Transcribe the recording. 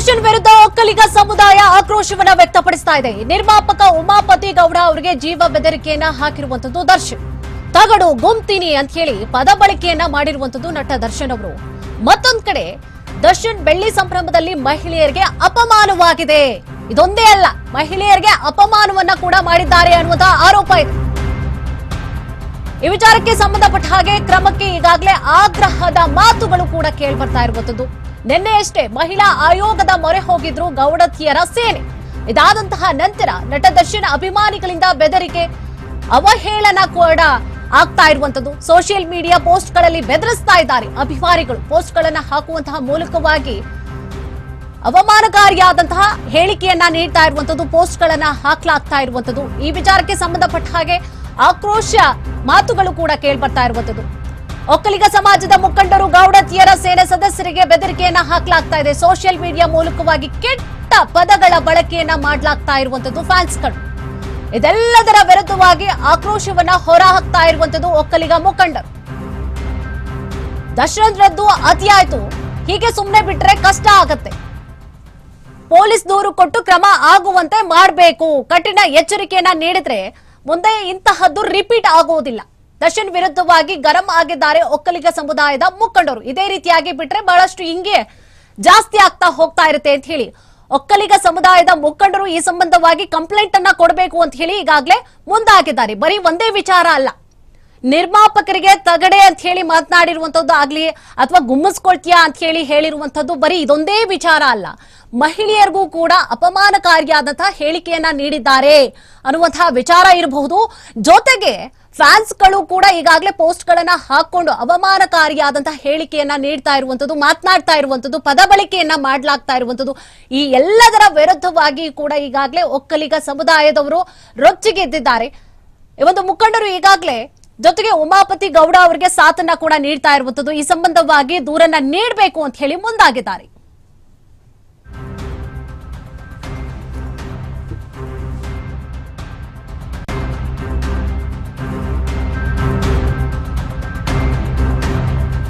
ದರ್ಶನ್ ವಿರುದ್ಧ ಒಕ್ಕಲಿಗ ಸಮುದಾಯ ಆಕ್ರೋಶವನ್ನ ವ್ಯಕ್ತಪಡಿಸ್ತಾ ಇದೆ. ನಿರ್ಮಾಪಕ ಉಮಾಪತಿ ಗೌಡ ಅವರಿಗೆ ಜೀವ ಬೆದರಿಕೆಯನ್ನ ಹಾಕಿರುವಂತದ್ದು ದರ್ಶನ್. ತಗಡು ಗುಮ್ತೀನಿ ಅಂತ ಹೇಳಿ ಪದ ಬಳಕೆಯನ್ನ ಮಾಡಿರುವಂತದ್ದು ನಟ ದರ್ಶನ್ ಅವರು. ಮತ್ತೊಂದ್ ಕಡೆ, ದರ್ಶನ್ ಬೆಳ್ಳಿ ಸಂಭ್ರಮದಲ್ಲಿ ಮಹಿಳೆಯರಿಗೆ ಅಪಮಾನವಾಗಿದೆ. ಇದೊಂದೇ ಅಲ್ಲ, ಮಹಿಳೆಯರಿಗೆ ಅಪಮಾನವನ್ನ ಕೂಡ ಮಾಡಿದ್ದಾರೆ ಅನ್ನುವಂತಹ ಆರೋಪ ಇದೆ. ಈ ವಿಚಾರಕ್ಕೆ ಸಂಬಂಧಪಟ್ಟ ಹಾಗೆ ಕ್ರಮಕ್ಕೆ ಈಗಾಗಲೇ ಆಗ್ರಹದ ಮಾತುಗಳು ಕೂಡ ಕೇಳ್ಬರ್ತಾ ಇರುವಂತದ್ದು ನಿನ್ನೆಯಷ್ಟೇ ಮಹಿಳಾ ಆಯೋಗದ ಮೊರೆ ಹೋಗಿದ್ರು ಗೌಡತಿಯರ ಸೇನೆ, ಇದಾದಂತಹ ನಂತರ ನಟ ದರ್ಶನ್ ಅಭಿಮಾನಿಗಳಿಂದ ಬೆದರಿಕೆ, ಅವಹೇಳನ ಕೂಡ ಆಗ್ತಾ ಇರುವಂತದ್ದು ಸೋಷಿಯಲ್ ಮೀಡಿಯಾ ಪೋಸ್ಟ್ಗಳಲ್ಲಿ ಬೆದರಿಸ್ತಾ ಇದ್ದಾರೆ ಅಭಿಮಾನಿಗಳು. ಪೋಸ್ಟ್ಗಳನ್ನ ಹಾಕುವಂತಹ ಮೂಲಕವಾಗಿ ಅವಮಾನಕಾರಿಯಾದಂತಹ ಹೇಳಿಕೆಯನ್ನ ನೀಡ್ತಾ ಇರುವಂತದ್ದು ಪೋಸ್ಟ್ಗಳನ್ನ ಹಾಕ್ಲಾಗ್ತಾ ಇರುವಂತದ್ದು ಈ ವಿಚಾರಕ್ಕೆ ಸಂಬಂಧಪಟ್ಟ ಹಾಗೆ ಆಕ್ರೋಶ ಮಾತುಗಳು ಕೂಡ ಕೇಳ್ಬರ್ತಾ ಇರುವಂತದ್ದು ಒಕ್ಕಲಿಗ ಸಮಾಜದ ಮುಖಂಡರು ಗೌಡತಿಯರ ಸೇನೆ ಸದಸ್ಯರಿಗೆ ಬೆದರಿಕೆಯನ್ನ ಹಾಕಲಾಗ್ತಾ ಇದೆ. ಸೋಷಿಯಲ್ ಮೀಡಿಯಾ ಮೂಲಕವಾಗಿ ಕೆಟ್ಟ ಪದಗಳ ಬಳಕೆಯನ್ನ ಮಾಡ್ಲಾಗ್ತಾ ಇರುವಂತದ್ದು ಫ್ಯಾನ್ಸ್ಗಳು. ಇದೆಲ್ಲದರ ವಿರುದ್ಧವಾಗಿ ಆಕ್ರೋಶವನ್ನ ಹೊರಹಾಕ್ತಾ ಇರುವಂತದ್ದು ಒಕ್ಕಲಿಗ ಮುಖಂಡರು. ದಶರಥರದ್ದು ಅತಿಯಾಯ್ತು ಹೀಗೆ ಸುಮ್ಮನೆ ಬಿಟ್ರೆ ಕಷ್ಟ ಆಗತ್ತೆ. ಪೊಲೀಸ್ ದೂರು ಕೊಟ್ಟು ಕ್ರಮ ಆಗುವಂತೆ ಮಾಡಬೇಕು. ಕಠಿಣ ಎಚ್ಚರಿಕೆಯನ್ನ ನೀಡಿದ್ರೆ ಮುಂದೆ ಇಂತಹದ್ದು ರಿಪೀಟ್ ಆಗುವುದಿಲ್ಲ. ದರ್ಶನ್ ವಿರುದ್ಧವಾಗಿ ಗರಂ ಆಗಿದ್ದಾರೆ ಒಕ್ಕಲಿಗ ಸಮುದಾಯದ ಮುಖಂಡರು. ಇದೇ ರೀತಿಯಾಗಿ ಬಿಟ್ರೆ ಬಹಳಷ್ಟು ಹಿಂಗೆ ಜಾಸ್ತಿ ಆಗ್ತಾ ಹೋಗ್ತಾ ಇರುತ್ತೆ ಅಂತ ಹೇಳಿ. ಒಕ್ಕಲಿಗ ಸಮುದಾಯದ ಮುಖಂಡರು ಈ ಸಂಬಂಧವಾಗಿ ಕಂಪ್ಲೇಂಟ್ ಅನ್ನ ಕೊಡಬೇಕು ಅಂತ ಹೇಳಿ ಈಗಾಗಲೇ ಮುಂದಾಗಿದ್ದಾರೆ. ಬರೀ ಒಂದೇ ವಿಚಾರ ಅಲ್ಲ. ನಿರ್ಮಾಪಕರಿಗೆ ತಗಡೆ ಅಂತ ಹೇಳಿ ಮಾತನಾಡಿರುವಂತದ್ದು ಆಗ್ಲಿ ಅಥವಾ ಗುಮ್ಮಿಸ್ಕೊಳ್ತೀಯಾ ಅಂತ ಹೇಳಿ ಹೇಳಿರುವಂತದ್ದು ಬರೀ ಇದೊಂದೇ ವಿಚಾರ ಅಲ್ಲ. ಮಹಿಳೆಯರಿಗೂ ಕೂಡ ಅಪಮಾನಕಾರಿಯಾದಂತಹ ಹೇಳಿಕೆಯನ್ನ ನೀಡಿದ್ದಾರೆ ಅನ್ನುವಂತಹ ವಿಚಾರ ಇರಬಹುದು. ಜೊತೆಗೆ ಫ್ಯಾನ್ಸ್ಗಳು ಕೂಡ ಈಗಾಗಲೇ ಪೋಸ್ಟ್ ಗಳನ್ನ ಹಾಕೊಂಡು ಅವಮಾನಕಾರಿಯಾದಂತಹ ಹೇಳಿಕೆಯನ್ನ ನೀಡ್ತಾ ಇರುವಂತದ್ದು ಮಾತನಾಡ್ತಾ ಇರುವಂತದ್ದು ಪದ ಬಳಕೆಯನ್ನ ಮಾಡ್ಲಾಗ್ತಾ ಇರುವಂತದ್ದು ಈ ಎಲ್ಲದರ ವಿರುದ್ಧವಾಗಿ ಕೂಡ ಈಗಾಗಲೇ ಒಕ್ಕಲಿಗ ಸಮುದಾಯದವರು ರೊಚ್ಚಿಗೆದ್ದಿದ್ದಾರೆ ಒಂದು ಮುಖಂಡರು ಈಗಾಗಲೇ ಜೊತೆಗೆ ಉಮಾಪತಿ ಗೌಡ ಅವರಿಗೆ ಸಾಥನ್ನ ಕೂಡ ನೀಡ್ತಾ ಇರುವಂತದ್ದು ಈ ಸಂಬಂಧವಾಗಿ ದೂರನ್ನ ನೀಡಬೇಕು ಅಂತ ಹೇಳಿ ಮುಂದಾಗಿದ್ದಾರೆ.